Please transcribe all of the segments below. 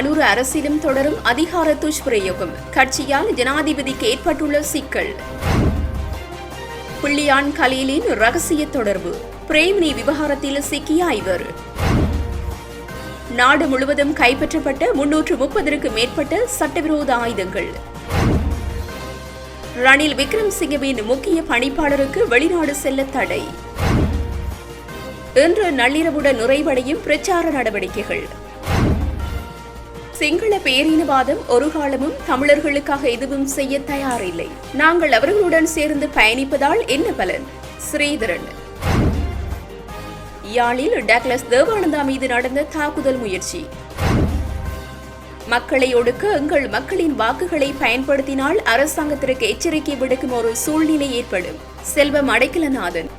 அனுர அரசிலும் தொடரும் அதிகார துஷ்பிரயோகம் கட்சியால் ஜனாதிபதிக்கு ஏற்பட்டுள்ள சிக்கல். புள்ளியான் கலீலின் ரகசிய தொடர்பு. பிரேமினி விவகாரத்தில் சிக்கிய ஐவர் நாடு முழுவதும் கைப்பற்றப்பட்ட முன்னூற்று முப்பதற்கு மேற்பட்ட சட்டவிரோத ஆயுதங்கள். ரணில் விக்ரம்சிங்கவின் முக்கிய பணிப்பாளருக்கு வெளிநாடு செல்ல தடை. இன்று நள்ளிரவுடன் நிறைவடையும் பிரச்சார நடவடிக்கைகள். சிங்கள பேரினவாதம் ஒரு காலமும் தமிழர்களுக்காக எதுவும் செய்ய தயாரில்லை. நாங்கள் அவர்களுடன் சேர்ந்து பயணிப்பதால் என்ன பலன்? ஸ்ரீதரன். யாழில் டக்ளஸ் தேவானந்தா மீது நடந்த தாக்குதல் முயற்சி. மக்களை ஒடுக்க எங்கள் மக்களின் வாக்குகளை பயன்படுத்தினால் அரசாங்கத்திற்கு எச்சரிக்கை விடுக்கும் ஒரு சூழ்நிலை ஏற்படும். செல்வம் அடைக்கலநாதன்.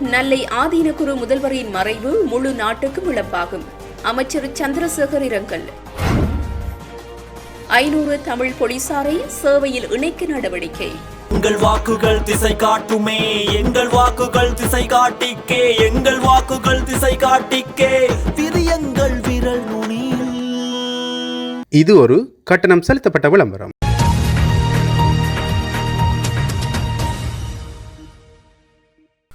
நல்லை ஆதீனகுரு முதல்வரின் மறைவு முழு நாட்டுக்கும் இழப்பாகும். அமைச்சர் சந்திரசேகர் இரங்கல். ஐநூறு தமிழ் போலீசாரை சேவையில் இணைக்க நடவடிக்கை. எங்கள் வாக்குகள் திசை காட்டுமே எங்கள் வாக்குகள் திசை காட்டிக்கே எங்கள் வாக்குகள் திசை காட்டிக்கே பிரியங்கள் விரல் நுனியில். இது ஒரு கட்டணம் செலுத்தப்பட்ட விளம்பரம்.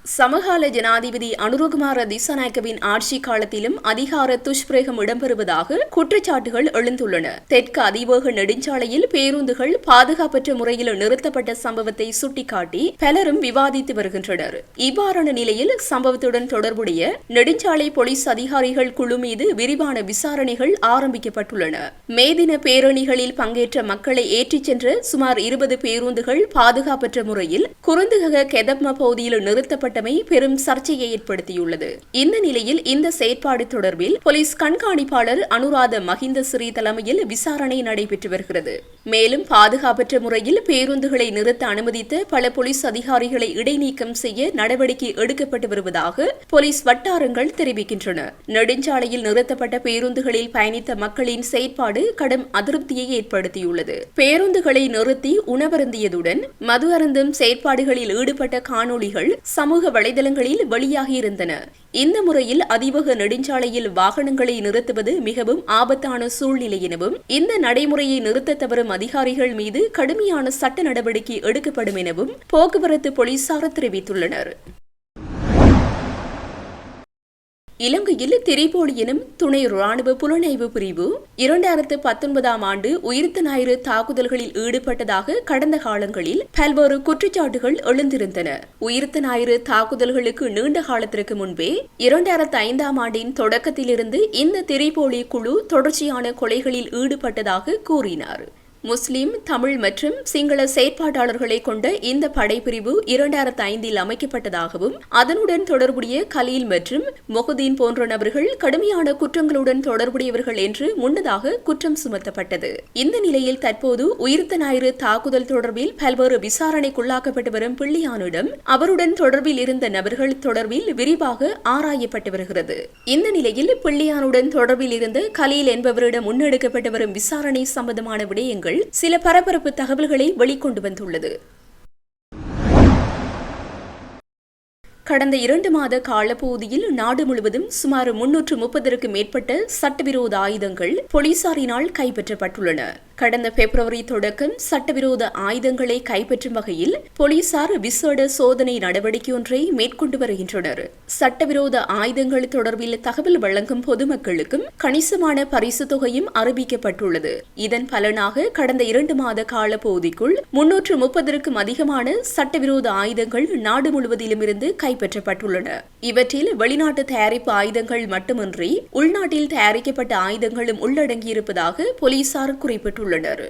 சமகால ஜனாதிபதி அனுரகுமார திசாநாயக்கவின் ஆட்சி காலத்திலும் அதிகார துஷ்பிரேகம் இடம்பெறுவதாக குற்றச்சாட்டுகள் எழுந்துள்ளன. தெற்கு அதிவேக நெடுஞ்சாலையில் பேருந்துகள் பாதுகாப்பற்ற முறையில் நிறுத்தப்பட்ட சம்பவத்தை சுட்டிக்காட்டி பலரும் விவாதித்து வருகின்றனர். இவ்வாறான நிலையில் சம்பவத்துடன் தொடர்புடைய நெடுஞ்சாலை போலீஸ் அதிகாரிகள் குழு மீது விரிவான விசாரணைகள் ஆரம்பிக்கப்பட்டுள்ளன. மேதின பேரணிகளில் பங்கேற்ற மக்களை ஏற்றிச் சென்ற சுமார் இருபது பேருந்துகள் பாதுகாப்பற்ற முறையில் குருந்துக கெதப்ம பகுதியில் செயல்பட்டமை பெரும் சர்ச்சையை ஏற்படுத்தியுள்ளது. இந்த நிலையில் இந்த செயற்பாடு தொடர்பில் போலீஸ் கண்காணிப்பாளர் அனுராத மஹிந்த ஸ்ரீ தலைமையில் விசாரணை நடைபெற்று வருகிறது. மேலும் பாதுகாப்பற்ற முறையில் பேருந்துகளை நிறுத்த அனுமதித்த பல போலீஸ் அதிகாரிகளை இடைநீக்கம் செய்ய நடவடிக்கை எடுக்கப்பட்டு வருவதாக போலீஸ் வட்டாரங்கள் தெரிவிக்கின்றன. நெடுஞ்சாலையில் நிறுத்தப்பட்ட பேருந்துகளில் பயணித்த மக்களின் செயற்பாடு கடும் அதிருப்தியை ஏற்படுத்தியுள்ளது. பேருந்துகளை நிறுத்தி உணவருந்தியதுடன் மது அருந்தும் செயற்பாடுகளில் ஈடுபட்ட காணொளிகள் சமூக வலைதளங்களில் வெளியாகியிருந்தன. இந்த முறையில் அதிவேக நெடுஞ்சாலையில் வாகனங்களை நிறுத்துவது மிகவும் ஆபத்தான சூழ்நிலை எனவும் இந்த நடைமுறையை நிறுத்த தவறும் அதிகாரிகள் மீது கடுமையான சட்ட நடவடிக்கை எடுக்கப்படும் எனவும் போக்குவரத்து போலீசார் தெரிவித்துள்ளனர். இலங்கையில் திரிபோலி எனும் துணை ராணுவ புலனாய்வு பிரிவு இரண்டாயிரத்து பத்தொன்பதாம் ஆண்டு உயிர்த்த ஞாயிறு தாக்குதல்களில் ஈடுபட்டதாக கடந்த காலங்களில் பல்வேறு குற்றச்சாட்டுகள் எழுந்திருந்தன. உயிர்த்த ஞாயிறு தாக்குதல்களுக்கு நீண்ட காலத்திற்கு முன்பே இரண்டாயிரத்து ஐந்தாம் ஆண்டின் தொடக்கத்திலிருந்து இந்த திரிபோலி குழு தொடர்ச்சியான கொலைகளில் ஈடுபட்டதாக கூறினார். முஸ்லிம் தமிழ் மற்றும் சிங்கள செயற்பாட்டாளர்களை கொண்ட இந்த படைப்பிரிவு இரண்டாயிரத்து ஐந்தில் அமைக்கப்பட்டதாகவும் அதனுடன் தொடர்புடைய கலீல் மற்றும் மொஹுதீன் போன்ற நபர்கள் கடுமையான குற்றங்களுடன் தொடர்புடையவர்கள் என்று முன்னதாக குற்றம் சுமத்தப்பட்டது. இந்த நிலையில் தற்போது உயிர்த்த ஞாயிறு தாக்குதல் தொடர்பில் பல்வேறு விசாரணைக்குள்ளாக்கப்பட்டு வரும் பிள்ளையானிடம் அவருடன் தொடர்பில் இருந்த நபர்கள் தொடர்பில் விரிவாக ஆராயப்பட்டு வருகிறது. இந்த நிலையில் பிள்ளையானுடன் தொடர்பில் இருந்த கலீல் என்பவரிடம் முன்னெடுக்கப்பட்டு வரும் விசாரணை சம்பந்தமான விடயங்கள் சில பரபரப்பு தகவல்களை வெளிக்கொண்டு வந்துள்ளது. கடந்த இரண்டு மாத காலப்பகுதியில் நாடு முழுவதும் சுமார் முன்னூற்று முப்பதற்கு மேற்பட்ட சட்டவிரோத ஆயுதங்கள் போலீசாரினால் கைப்பற்றப்பட்டுள்ளன. கடந்த பிப்ரவரி தொடக்கம் சட்டவிரோத ஆயுதங்களை கைப்பற்றும் வகையில் போலீசார் விசேட சோதனை நடவடிக்கை ஒன்றை மேற்கொண்டு வருகின்றனர். சட்டவிரோத ஆயுதங்கள் தொடர்பில் தகவல் வழங்கும் பொதுமக்களுக்கும் கணிசமான பரிசு தொகையும் அறிவிக்கப்பட்டுள்ளது. இதன் பலனாக கடந்த இரண்டு மாத கால பகுதிக்குள் முன்னூற்று முப்பதற்கும் அதிகமான சட்டவிரோத ஆயுதங்கள் நாடு முழுவதிலும் இருந்து கைப்பற்றப்பட்டுள்ளன. இவற்றில் வெளிநாட்டு தயாரிப்பு ஆயுதங்கள் மட்டுமின்றி உள்நாட்டில் தயாரிக்கப்பட்ட ஆயுதங்களும் உள்ளடங்கியிருப்பதாக போலீசார் குறிப்பிட்டுள்ளனர்.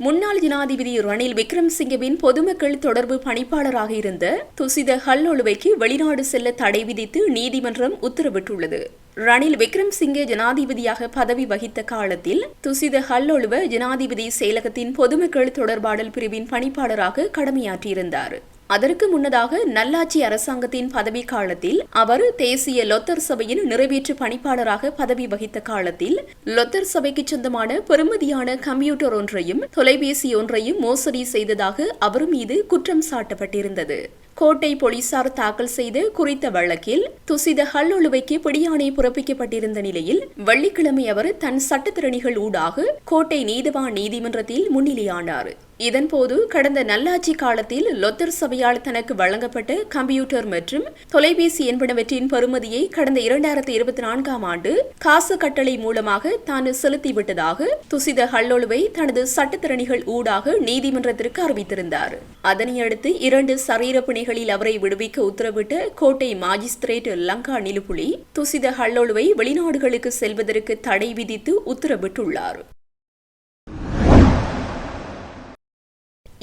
முன்னாள் ஜனாதிபதி ரணில் விக்ரம்சிங்கவின் பொதுமக்கள் தொடர்பு பணிப்பாளராக இருந்த துசித ஹல்லொழுவைக்கு வெளிநாடு செல்ல தடை விதித்து நீதிமன்றம் உத்தரவிட்டுள்ளது. ரணில் விக்ரம்சிங்கே ஜனாதிபதியாக பதவி வகித்த காலத்தில் துசித ஹல்லொழுவ ஜனாதிபதி செயலகத்தின் பொதுமக்கள் தொடர்பாடல் பிரிவின் பணிப்பாளராக கடமையாற்றியிருந்தார். அதற்கு முன்னதாக நல்லாட்சி அரசாங்கத்தின் பதவி காலத்தில் அவர் தேசிய லொத்தர் சபையின் நிறைவேற்று பணிப்பாளராக பதவி வகித்த காலத்தில் லொத்தர் சபைக்கு சொந்தமான பெறுமதியான கம்ப்யூட்டர் ஒன்றையும் தொலைபேசி ஒன்றையும் மோசடி செய்ததாக அவர் மீது குற்றம் சாட்டப்பட்டிருந்தது. கோட்டை போலீசார் தாக்கல் செய்த குறித்த வழக்கில் துசித ஹல்லொழுவைக்கு பிடியாணை பிறப்பிக்கப்பட்டிருந்த நிலையில் வெள்ளிக்கிழமை அவர் தன் சட்டத்திறனிகள் ஊடாக கோட்டை நீதவான் நீதிமன்றத்தில் முன்னிலையானார். இதன்போது கடந்த நல்லாட்சி காலத்தில் லொத்தர் சபையால் தனக்கு வழங்கப்பட்ட கம்ப்யூட்டர் மற்றும் தொலைபேசி என்பனவற்றின் பெறுமதியை கடந்த இரண்டாயிரத்தி இருபத்தி நான்காம் ஆண்டு காசு கட்டளை மூலமாக தான் செலுத்திவிட்டதாக துசித ஹல்லொழுவை தனது சட்டத்திறனிகள் ஊடாக நீதிமன்றத்திற்கு அறிவித்திருந்தார். அதனையடுத்து இரண்டு சரீர பிணைகளில் அவரை விடுவிக்க உத்தரவிட்ட கோட்டை மாஜிஸ்திரேட் லங்கா நிலுப்புலி துசித ஹல்லொழுவை வெளிநாடுகளுக்கு செல்வதற்கு தடை விதித்து உத்தரவிட்டுள்ளார்.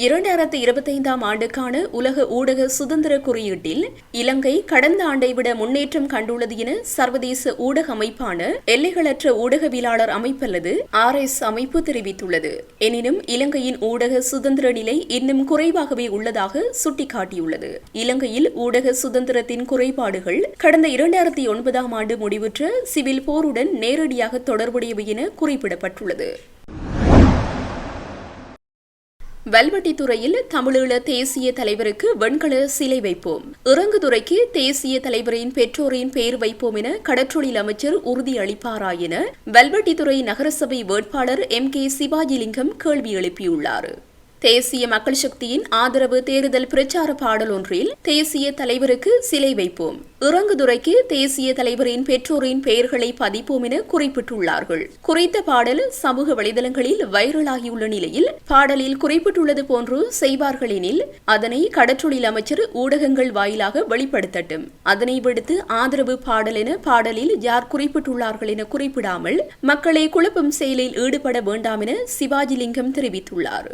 இரண்டாயிரத்தி இருபத்தைந்தாம் ஆண்டுக்கான உலக ஊடக சுதந்திர குறியீட்டில் இலங்கை கடந்த ஆண்டை விட முன்னேற்றம் கண்டுள்ளது என சர்வதேச ஊடக அமைப்பான எல்லைகளற்ற ஊடகவியலாளர் அமைப்பல்லது ஆர் எஸ் அமைப்பு தெரிவித்துள்ளது. எனினும் இலங்கையின் ஊடக சுதந்திர நிலை இன்னும் குறைவாகவே உள்ளதாக சுட்டிக்காட்டியுள்ளது. இலங்கையில் ஊடக சுதந்திரத்தின் குறைபாடுகள் கடந்த இரண்டாயிரத்தி ஒன்பதாம் ஆண்டு முடிவுற்ற சிவில் போருடன் நேரடியாக தொடர்புடையவை என குறிப்பிடப்பட்டுள்ளது. வல்வெட்டித்துறையில் தமிழீழ தேசிய தலைவருக்கு வெண்கல சிலை வைப்போம். இறங்குதுறைக்கு தேசிய தலைவரின் பெற்றோரின் பெயர் வைப்போம் என கடற்றொழில் அமைச்சர் உறுதியளிப்பாரா என வல்வெட்டித்துறை நகரசபை வேட்பாளர் எம் கே சிவாஜிலிங்கம் கேள்வி எழுப்பியுள்ளார். தேசிய மக்கள் சக்தியின் ஆதரவு தேர்தல் பிரச்சார பாடல் ஒன்றில் தேசிய தலைவருக்கு சிலை வைப்போம். இறங்குதுறைக்கு தேசிய தலைவரின் பெற்றோரின் பெயர்களை பதிப்போம் என குறிப்பிட்டுள்ளார்கள். குறித்த பாடல் சமூக வலைதளங்களில் வைரலாகியுள்ள நிலையில் பாடலில் குறிப்பிட்டுள்ளது போன்று செய்வார்கள் எனில் அதனை கடற்றொழில் அமைச்சர் ஊடகங்கள் வாயிலாக வெளிப்படுத்தட்டும். அதனை விடுத்து ஆதரவு பாடல் என பாடலில் யார் குறிப்பிட்டுள்ளார்கள் என குறிப்பிடாமல் மக்களை குழப்பம் செயலில் ஈடுபட வேண்டாம் என சிவாஜிலிங்கம் தெரிவித்துள்ளார்.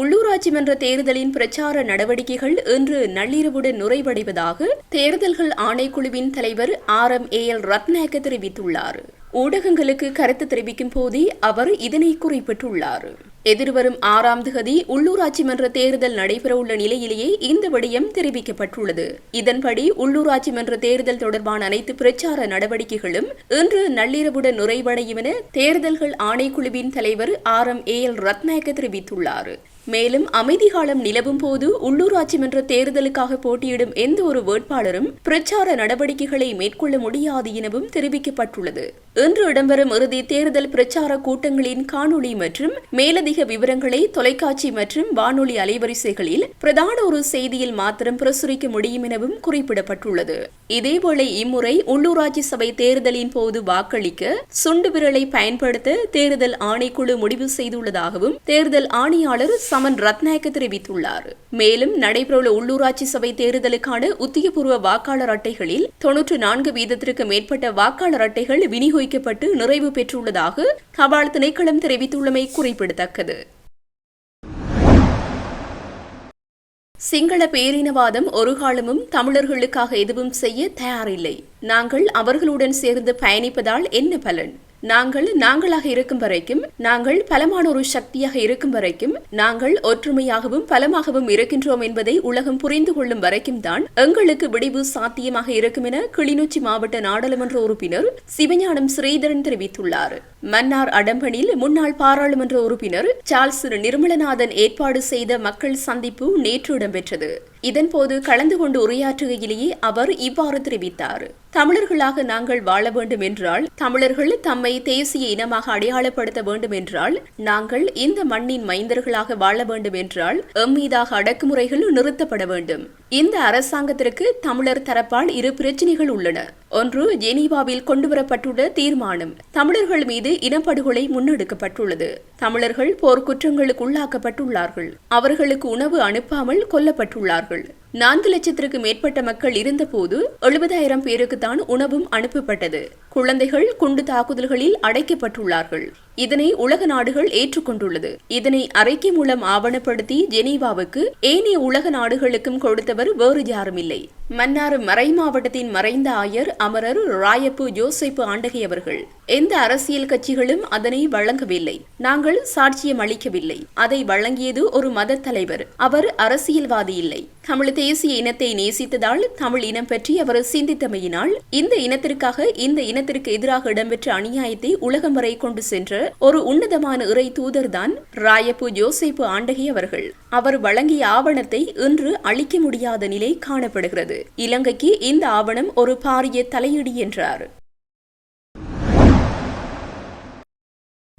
உள்ளூராட்சி மன்ற தேர்தலின் பிரச்சார நடவடிக்கைகள் இன்று நள்ளிரவுடன் நிறைவடைவதாக தேர்தல்கள் ஆணைக்குழுவின் தலைவர் R M A L Ratnayake தெரிவித்துள்ளார். ஊடகங்களுக்கு கருத்து தெரிவிக்கும் போதே அவர் இதனை குறிப்பிட்டுள்ளார். எதிர்வரும் ஆறாம் திகதி உள்ளூராட்சி மன்ற தேர்தல் நடைபெறவுள்ள நிலையிலேயே இந்த விடயம் தெரிவிக்கப்பட்டுள்ளது. இதன்படி உள்ளூராட்சி மன்ற தேர்தல் தொடர்பான அனைத்து பிரச்சார நடவடிக்கைகளும் இன்று நள்ளிரவுடன் நிறைவடையும் என தேர்தல்கள் ஆணைக்குழுவின் தலைவர் R M A L Ratnayake தெரிவித்துள்ளார். மேலும் அமைதி காலம் நிலவும் போது உள்ளூராட்சி மன்ற தேர்தலுக்காக போட்டியிடும் எந்த ஒரு வேட்பாளரும் பிரச்சார நடவடிக்கைகளை மேற்கொள்ள முடியாது எனவும் தெரிவிக்கப்பட்டுள்ளது. இன்று இடம்பெறும் இறுதி தேர்தல் பிரச்சார கூட்டங்களின் காணொளி மற்றும் மேலதிக விவரங்களை தொலைக்காட்சி மற்றும் வானொலி அலைவரிசைகளில் பிரதான ஒரு செய்தியில் மாத்திரம் பிரசுரிக்க முடியும் எனவும் குறிப்பிடப்பட்டுள்ளது. இதேவேளை இம்முறை உள்ளூராட்சி சபை தேர்தலின் போது வாக்களிக்க சுண்டு விரலை பயன்படுத்த தேர்தல் ஆணைக்குழு முடிவு செய்துள்ளதாகவும் தேர்தல் ஆணையாளர் சமன் ரத்நாயக்க தெரிவித்துள்ளார். மேலும் நடைபெறவுள்ள உள்ளூராட்சி சபை தேர்தலுக்கான உத்தியபூர்வ வாக்காளர் அட்டைகளில் தொன்னூற்று நான்கு வீதத்திற்கு மேற்பட்ட வாக்காளர் அட்டைகள் வைக்கப்பட்டு நிறைவு பெற்றுள்ளதாக தபால் திணைக்களம் தெரிவித்துள்ளமை குறிப்பிடத்தக்கது. சிங்கள பேரினவாதம் ஒரு காலமும் தமிழர்களுக்காக எதுவும் செய்ய தயாரில்லை. நாங்கள் அவர்களுடன் சேர்ந்து பயணிப்பதால் என்ன பலன்? நாங்கள் நாங்களாக இருக்கும் வரைக்கும் நாங்கள் பலமான ஒரு சக்தியாக இருக்கும் வரைக்கும் நாங்கள் ஒற்றுமையாகவும் பலமாகவும் இருக்கின்றோம் என்பதை உலகம் புரிந்து கொள்ளும் வரைக்கும் தான் எங்களுக்கு விடிவு சாத்தியமாக இருக்கும் என கிளிநொச்சி மாவட்ட நாடாளுமன்ற உறுப்பினர் சிவஞானம் ஸ்ரீதரன் தெரிவித்துள்ளார். மன்னார் அடம்பனில் முன்னாள் பாராளுமன்ற உறுப்பினர் சார்ல்ஸ் நிர்மலநாதன் ஏற்பாடு செய்த மக்கள் சந்திப்பு நேற்று இடம்பெற்றது. இதன்போது கலந்து கொண்டு உரையாற்றுகையிலேயே அவர் இவ்வாறு தெரிவித்தார். தமிழர்களாக நாங்கள் வாழ வேண்டும் என்றால் தமிழர்கள் தம்மை தேசிய இனமாக அடையாளப்படுத்த வேண்டும் என்றால் நாங்கள் இந்த மண்ணின் மைந்தர்களாக வாழ வேண்டும் என்றால் எம்மீதாக அடக்குமுறைகள் நிறுத்தப்பட வேண்டும். இந்த அரசாங்கத்திற்கு தமிழர் தரப்பால் இரு பிரச்சினைகள் உள்ளன. ஒன்று ஜெனீவாவில் கொண்டுவரப்பட்டுள்ள தீர்மானம். தமிழர்கள் மீது இனப்படுகொலை முன்னெடுக்கப்பட்டுள்ளது. தமிழர்கள் போர்க்குற்றங்களுக்கு உள்ளாக்கப்பட்டுள்ளார்கள் அவர்களுக்கு உணவு அனுப்பாமல் கொல்லப்பட்டுள்ளார்கள். நான்கு லட்சத்திற்கு மேற்பட்ட மக்கள் இருந்தபோது எழுபதாயிரம் பேருக்கு தான் உணவும் அனுப்பப்பட்டது. குழந்தைகள் குண்டு தாக்குதல்களில் அடைக்கப்பட்டுள்ளார்கள். இதனை உலக நாடுகள் ஏற்றுக்கொண்டுள்ளது. இதனை அறிக்கை மூலம் ஆவணப்படுத்தி ஜெனீவாவுக்கு ஏனைய உலக நாடுகளுக்கும் கொடுத்தவர் வேறு யாரும் இல்லை. மன்னார் மறை மாவட்டத்தின் மறைந்த ஆயர் அமரர் ராயப்பு ஜோசைப்பு ஆண்டகை அவர்கள். எந்த அரசியல் கட்சிகளும் அதனை வழங்கவில்லை. நாங்கள் சாட்சியம் அளிக்கவில்லை. அதை வழங்கியது ஒரு மத தலைவர். அவர் அரசியல்வாதி இல்லை. தமிழ் தேசிய இனத்தை நேசித்ததால் தமிழ் இனம் பற்றி அவர் சிந்தித்தமையினால் இந்த இனத்திற்காக இந்த இனத்திற்கு எதிராக இடம்பெற்ற அநியாயத்தை உலகம் வரை கொண்டு சென்ற ஒரு உன்னதமான இறை தூதர்தான் ராயப்பு ஜோசேப்பு ஆண்டகை அவர்கள். அவர் வழங்கிய ஆவணத்தை இன்று அளிக்க முடியாத நிலை காணப்படுகிறது. இலங்கைக்கு இந்த ஆவணம் ஒரு பாரிய தலையீடு என்றார்.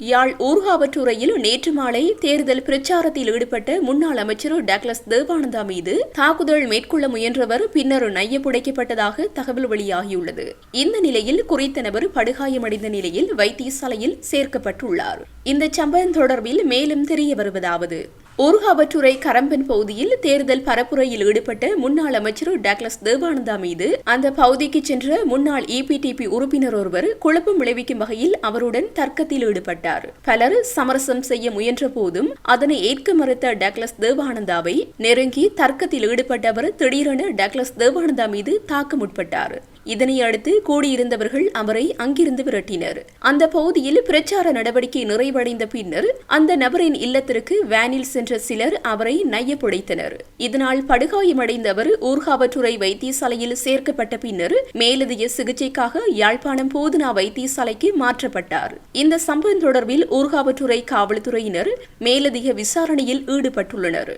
யாழ் ஊர்காவற்றுறையில் நேற்று மாலை தேர்தல் பிரச்சாரத்தில் ஈடுபட்ட முன்னாள் அமைச்சர் டக்ளஸ் தேவானந்தா மீது தாக்குதல் மேற்கொள்ள முயன்றவர் பின்னர் நையப்புடைக்கப்பட்டதாக தகவல் வெளியாகியுள்ளது. இந்த நிலையில் குறித்த நபர் படுகாயமடைந்த நிலையில் வைத்தியசாலையில் சேர்க்கப்பட்டுள்ளார். இந்த சம்பவம் தொடர்பில் மேலும் தெரிய வருவதாவது. ஊர்காவற்றுறை கரம்பன் பகுதியில் தேர்தல் பரப்புரையில் ஈடுபட்ட முன்னாள் அமைச்சர் டக்ளஸ் தேவானந்தா மீது அந்த பகுதிக்கு சென்ற முன்னாள் இபிடிபி உறுப்பினர் ஒருவர் குழப்பம் விளைவிக்கும் வகையில் அவருடன் தர்க்கத்தில் ஈடுபட்டார். பலர் சமரசம் செய்ய முயன்ற போதும் அதனை ஏற்க மறுத்த டக்ளஸ் தேவானந்தாவை நெருங்கி தர்க்கத்தில் ஈடுபட்டவர் திடீரென டக்ளஸ் தேவானந்தா மீது தாக்க முற்பட்டார் இதனையடுத்து கூடியிருந்தவர்கள் அவரை அங்கிருந்து விரட்டினர். அந்த பகுதியில் பிரச்சார நடவடிக்கை நிறைவடைந்த பின்னர் அந்த நபரின் இல்லத்திற்கு வேனில் சென்ற சிலர் அவரை நையப்புடைத்தனர். இதனால் படுகாயமடைந்த அவர் ஊர்காவற்றுறை வைத்தியசாலையில் சேர்க்கப்பட்ட பின்னர் மேலதிக சிகிச்சைக்காக யாழ்ப்பாணம் போதனா வைத்தியசாலைக்கு மாற்றப்பட்டார். இந்த சம்பவம் தொடர்பில் ஊர்காவற்றுறை காவல்துறையினர் மேலதிக விசாரணையில் ஈடுபட்டுள்ளனர்.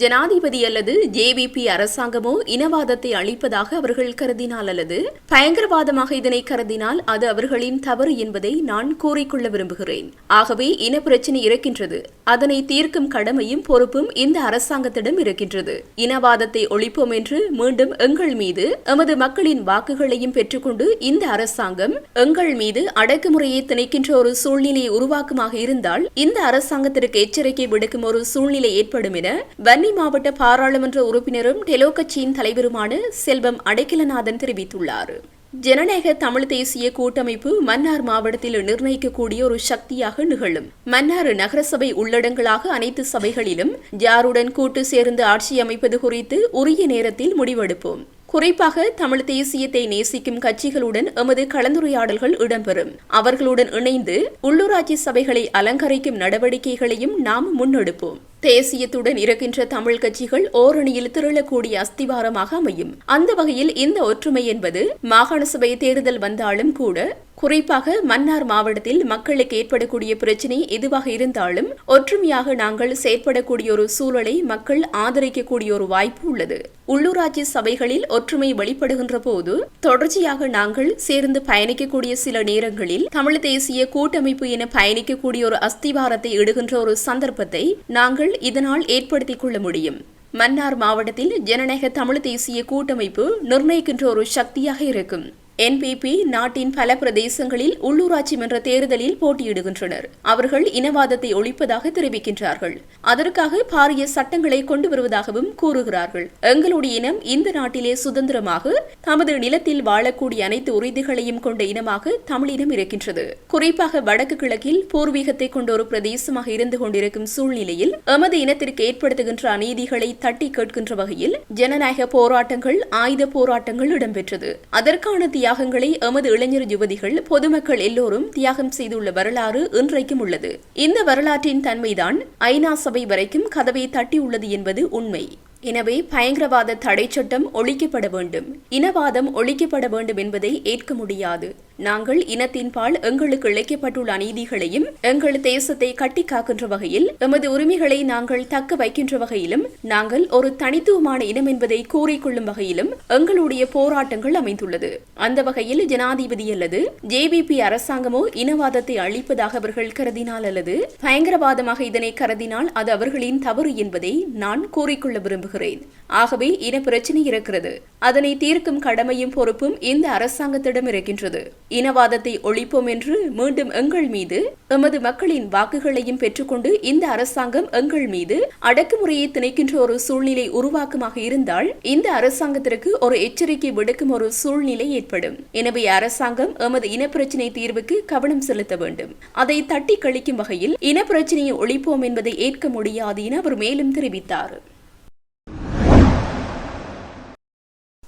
ஜனாதிபதி அல்லது ஜேவிபி அரசாங்கமோ இனவாதத்தை அளிப்பதாக அவர்கள் கருதினால் அல்லது பயங்கரவாதமாக இதனை கருதினால் அது அவர்களின் தவறு என்பதை நான் கூறிக்கொள்ள விரும்புகிறேன். ஆகவே இன பிரச்சினை இருக்கின்றது. அதனை தீர்க்கும் கடமையும் பொறுப்பும் இந்த அரசாங்கத்திடம் இருக்கின்றது. இனவாதத்தை ஒழிப்போம் என்று மீண்டும் எங்கள் மீது எமது மக்களின் வாக்குகளையும் பெற்றுக்கொண்டு இந்த அரசாங்கம் எங்கள் மீது அடக்குமுறையை திணைக்கின்ற ஒரு சூழ்நிலையை உருவாக்குமாக இருந்தால் இந்த அரசாங்கத்திற்கு எச்சரிக்கை விடுக்கும் ஒரு சூழ்நிலை ஏற்படும் என வன்னி மாவட்ட பாராளுமன்ற உறுப்பினரும் டெலோ கட்சியின் தலைவருமான செல்வம் அடைக்கலநாதன் தெரிவித்துள்ளார். ஜனநாயக தமிழ் தேசிய கூட்டமைப்பு மன்னார் மாவட்டத்தில் நிர்ணயிக்கக்கூடிய ஒரு சக்தியாக நிகழும். மன்னார் நகரசபை உள்ளடங்களாக அனைத்து சபைகளிலும் யாருடன் கூட்டு சேர்ந்து ஆட்சி அமைப்பது குறித்து உரிய நேரத்தில் முடிவெடுப்போம். குறிப்பாக தமிழ் தேசியத்தை நேசிக்கும் கட்சிகளுடன் எமது கலந்துரையாடல்கள் இடம்பெறும். அவர்களுடன் இணைந்து உள்ளூராட்சி சபைகளை அலங்கரிக்கும் நடவடிக்கைகளையும் நாம் முன்னெடுப்போம். தேசியத்துடன் இருக்கின்ற தமிழ் கட்சிகள் ஓரணியில் திரளக்கூடிய அஸ்திவாரமாக அமையும். அந்த வகையில் இந்த ஒற்றுமை என்பது மாகாண சபை தேர்தல் வந்தாலும் கூட குறிப்பாக மன்னார் மாவட்டத்தில் மக்களுக்கு ஏற்படக்கூடிய பிரச்சினை எதுவாக இருந்தாலும் ஒற்றுமையாக நாங்கள் செயற்படக்கூடிய ஒரு சூழலை மக்கள் ஆதரிக்கக்கூடிய ஒரு வாய்ப்பு உள்ளது. உள்ளூராட்சி சபைகளில் ஒற்றுமை வெளிப்படுகின்ற போது தொடர்ச்சியாக நாங்கள் சேர்ந்து பயணிக்கக்கூடிய சில நேரங்களில் தமிழ் தேசிய கூட்டமைப்பு என பயணிக்கக்கூடிய ஒரு அஸ்திவாரத்தை இடுகின்ற ஒரு சந்தர்ப்பத்தை நாங்கள் இதனால் ஏற்படுத்திக் கொள்ள முடியும். மன்னார் மாவட்டத்தில் ஜனநாயக தமிழ் தேசிய கூட்டமைப்பு நிர்ணயிக்கின்ற ஒரு சக்தியாக இருக்கும். என்பிபி நாட்டின் பல பிரதேசங்களில் உள்ளூராட்சி மன்ற தேர்தலில் போட்டியிடுகின்றனர். அவர்கள் இனவாதத்தை ஒழிப்பதாக தெரிவிக்கின்றார்கள். அதற்காக பாரிய சட்டங்களை கொண்டு வருவதாகவும் கூறுகிறார்கள். எங்களுடைய இனம் இந்த நாட்டிலே சுதந்திரமாக தமது நிலத்தில் வாழக்கூடிய அனைத்து உறுதிகளையும் கொண்ட இனமாக தமிழினம் இருக்கின்றது. குறிப்பாக வடக்கு கிழக்கில் பூர்வீகத்தை கொண்ட ஒரு பிரதேசமாக இருந்து கொண்டிருக்கும் சூழ்நிலையில் எமது இனத்திற்கு ஏற்படுத்துகின்ற அநீதிகளை தட்டி கேட்கின்ற வகையில் ஜனநாயக போராட்டங்கள் ஆயுத போராட்டங்கள் இடம்பெற்றது. அதற்கான தியாகங்களை எமது இளைஞர் யுவதிகள் பொதுமக்கள் எல்லோரும் தியாகம் செய்துள்ள வரலாறு இன்றைக்கும் உள்ளது. இந்த வரலாற்றின் தன்மைதான் ஐநா சபை வரைக்கும் கதவை தட்டியுள்ளது என்பது உண்மை. எனவே பயங்கரவாத தடை சட்டம் ஒழிக்கப்பட வேண்டும். இனவாதம் ஒழிக்கப்பட வேண்டும் என்பதை ஏற்க முடியாது. நாங்கள் இனத்தின் பால் எங்களுக்கு இழைக்கப்பட்டுள்ள அநீதிகளையும் எங்கள் தேசத்தை கட்டி காக்கின்ற வகையில் எமது உரிமைகளை நாங்கள் தக்க வைக்கின்ற வகையிலும் நாங்கள் ஒரு தனித்துவமான இனம் என்பதை கூறிக்கொள்ளும் வகையிலும் எங்களுடைய போராட்டங்கள் அமைந்துள்ளது. அந்த வகையில் ஜனாதிபதி அல்லது ஜேவிபி அரசாங்கமோ இனவாதத்தை அழிப்பதாக அவர்கள் கருதினால் அல்லது பயங்கரவாதமாக இதனை கருதினால் அது அவர்களின் தவறு என்பதை நான் கூறிக்கொள்ள விரும்புகிறேன். ஆகவே இன பிரச்சனை இருக்கிறது. அதனை தீர்க்கும் கடமையும் பொறுப்பும் இந்த அரசாங்கத்திடம் இருக்கின்றது. இனவாதத்தை ஒழிப்போம் என்று மீண்டும் எங்கள் மீது எமது மக்களின் வாக்குகளையும் பெற்றுக்கொண்டு இந்த அரசாங்கம் எங்கள் மீது அடக்குமுறையை திணைக்கின்ற ஒரு சூழ்நிலை உருவாக்கமாக இருந்தால் இந்த அரசாங்கத்திற்கு ஒரு எச்சரிக்கை விடுக்கும் ஒரு சூழ்நிலை ஏற்படும். எனவே அரசாங்கம் எமது இனப்பிரச்சினை தீர்வுக்கு கவனம் செலுத்த வேண்டும். அதை தட்டி கழிக்கும் வகையில் இனப்பிரச்சினையை ஒழிப்போம் என்பதை ஏற்க முடியாது என அவர் மேலும் தெரிவித்தார்.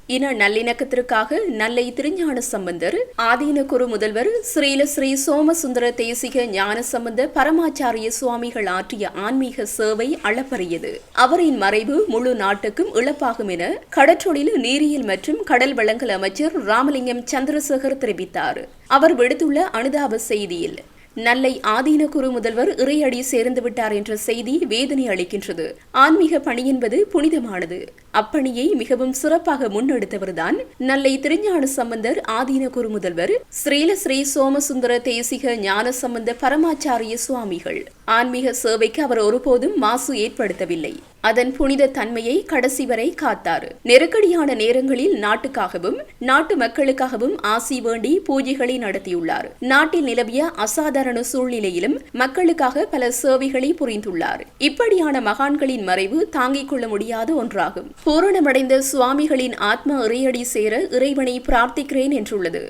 இன நல்லிணக்கத்திற்காக நல்லை திருஞான சம்பந்தர் ஆதீன குரு முதல்வர் ஸ்ரீல ஸ்ரீ சோமசுந்தர தேசிக ஞான சம்பந்த பரமாச்சாரிய சுவாமிகள் ஆற்றிய ஆன்மீக சேவை அளப்பரியது அவரின் மறைவு முழு நாட்டுக்கும் இழப்பாகும் என கடற்றொழில் நீரியல் மற்றும் கடல் வளங்கள் அமைச்சர் ராமலிங்கம் சந்திரசேகர் தெரிவித்தார். அவர் விடுத்துள்ள அனுதாப செய்தியில் நல்லை ஆதீன குரு முதல்வர் இறையடி சேர்ந்து விட்டார் என்ற செய்தி வேதனை அளிக்கின்றது. ஆன்மீக பணி என்பது புனிதமானது. அப்பணியை மிகவும் சிறப்பாக முன்னெடுத்தவர்தான் நல்லை திருஞான சம்பந்தர் ஆதீன குரு முதல்வர் ஸ்ரீல ஸ்ரீ சோமசுந்தர தேசிக ஞான சம்பந்த பரமாச்சாரிய சுவாமிகள். ஆன்மீக சேவைக்கு அவர் ஒருபோதும் மாசு ஏற்படுத்தவில்லை. அதன் புனித தன்மையை கடைசி வரை காத்தார். நெருக்கடியான நேரங்களில் நாட்டுக்காகவும் நாட்டு மக்களுக்காகவும் ஆசி வேண்டி பூஜைகளை நடத்தியுள்ளார். நாட்டில் நிலவிய அசாதாரண சூழ்நிலையிலும் மக்களுக்காக பல சேவைகளை புரிந்துள்ளார். இப்படியான மகான்களின் மறைவு தாங்கிக் கொள்ள முடியாத ஒன்றாகும். பூரணமடைந்த சுவாமிகளின் ஆத்ம இறையடி சேர இறைவனை பிரார்த்திக்கிறேன் என்றுள்ளது.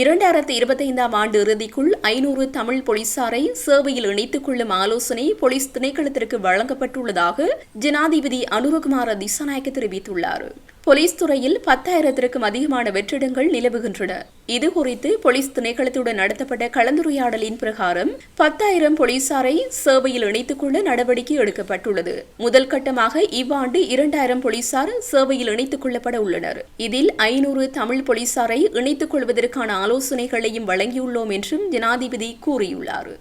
இரண்டாயிரத்தி இருபத்தைந்தாம் ஆண்டு இறுதிக்குள் ஐநூறு தமிழ் போலீசாரை சேவையில் இணைத்துக் கொள்ளும் ஆலோசனை போலீஸ் திணைக்களத்திற்கு வழங்கப்பட்டுள்ளதாக ஜனாதிபதி அனுரகுமார திசாநாயக்க தெரிவித்துள்ளார். போலீஸ் துறையில் பத்தாயிரத்திற்கும் அதிகமான வெற்றிடங்கள் நிலவுகின்றன. இது குறித்து போலீஸ் திணைக்களத்துடன் நடத்தப்பட்ட கலந்துரையாடலின் பிரகாரம் பத்தாயிரம் போலீசாரை சேவையில் இணைத்துக் கொள்ள நடவடிக்கை எடுக்கப்பட்டுள்ளது. முதல் கட்டமாக இவ்வாண்டு இரண்டாயிரம் போலீசார் சேவையில் இணைத்துக் கொள்ளப்பட உள்ளனர். இதில் ஐநூறு தமிழ் போலீசாரை இணைத்துக் கொள்வதற்கான ஆலோசனைகளையும் வழங்கியுள்ளோம் என்றும் ஜனாதிபதி கூறியுள்ளார்.